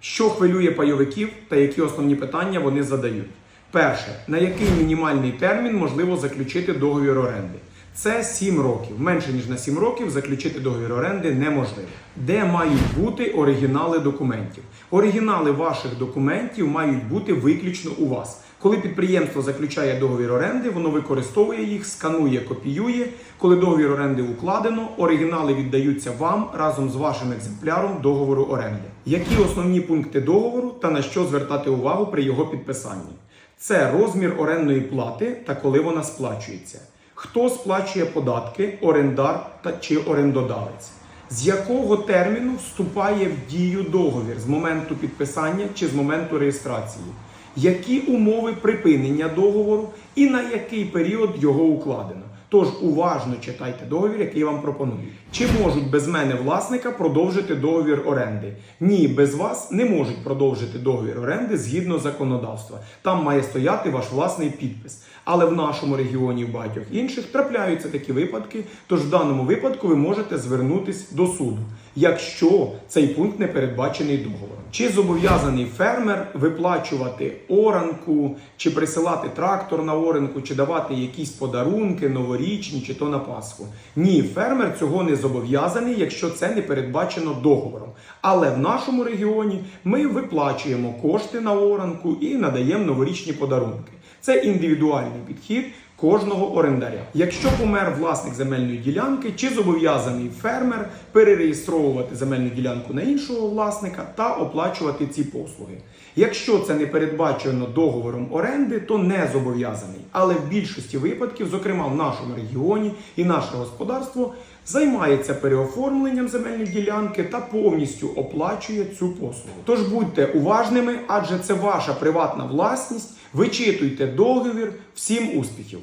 Що хвилює пайовиків та які основні питання вони задають? Перше, на який мінімальний термін можливо заключити договір оренди? Це 7 років. Менше ніж на 7 років заключити договір оренди неможливо. Де мають бути оригінали документів? Оригінали ваших документів мають бути виключно у вас. Коли підприємство заключає договір оренди, воно використовує їх, сканує, копіює. Коли договір оренди укладено, оригінали віддаються вам разом з вашим екземпляром договору оренди. Які основні пункти договору та на що звертати увагу при його підписанні? Це розмір орендної плати та коли вона сплачується. Хто сплачує податки, орендар та чи орендодавець? З якого терміну вступає в дію договір з моменту підписання чи з моменту реєстрації? Які умови припинення договору і на який період його укладено? Тож уважно читайте договір, який вам пропонують. Чи можуть без мене власника продовжити договір оренди? Ні, без вас не можуть продовжити договір оренди згідно законодавства. Там має стояти ваш власний підпис. Але в нашому регіоні в багатьох інших трапляються такі випадки. Тож в даному випадку ви можете звернутись до суду, якщо цей пункт не передбачений договором. Чи зобов'язаний фермер виплачувати оранку, чи присилати трактор на оранку, чи давати якісь подарунки новорічні, чи то на Пасху? Ні, фермер цього не зобов'язаний, якщо це не передбачено договором. Але в нашому регіоні ми виплачуємо кошти на оранку і надаємо новорічні подарунки. Це індивідуальний підхід кожного орендаря. Якщо помер власник земельної ділянки, чи зобов'язаний фермер перереєстровувати земельну ділянку на іншого власника та оплачувати ці послуги. Якщо це не передбачено договором оренди, то не зобов'язаний. Але в більшості випадків, зокрема в нашому регіоні і наше господарство, займається переоформленням земельної ділянки та повністю оплачує цю послугу. Тож будьте уважними, адже це ваша приватна власність. Вичитуйте договір. Всім успіхів!